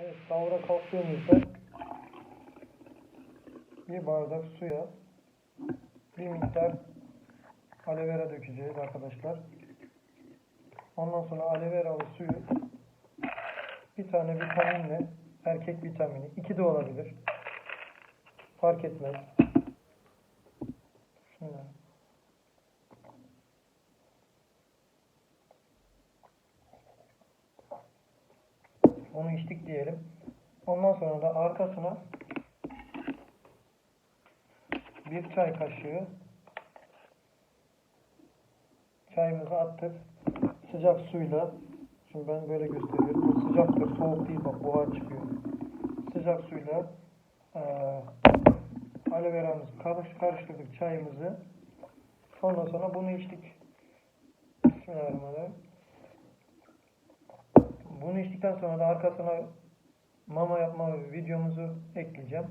Evet, sahura kalktığımızda bir bardak suya bir miktar aloe vera dökeceğiz arkadaşlar. Ondan sonra aloe veralı suyu bir tane vitaminle erkek vitamini iki de olabilir. Fark etmez. Şimdi onu içtik diyelim. Ondan sonra da arkasına bir çay kaşığı çayımızı attık. Sıcak suyla şimdi ben böyle gösteriyorum. Bu sıcaktır, soğuk değil bak buhar çıkıyor. Sıcak suyla eee aloe veramızı karış, karıştırdık çayımızı. Ondan sonra bunu içtik. Bismillahirrahmanirrahim. Bunu içtikten sonra da arkasına mama yapma videomuzu ekleyeceğim.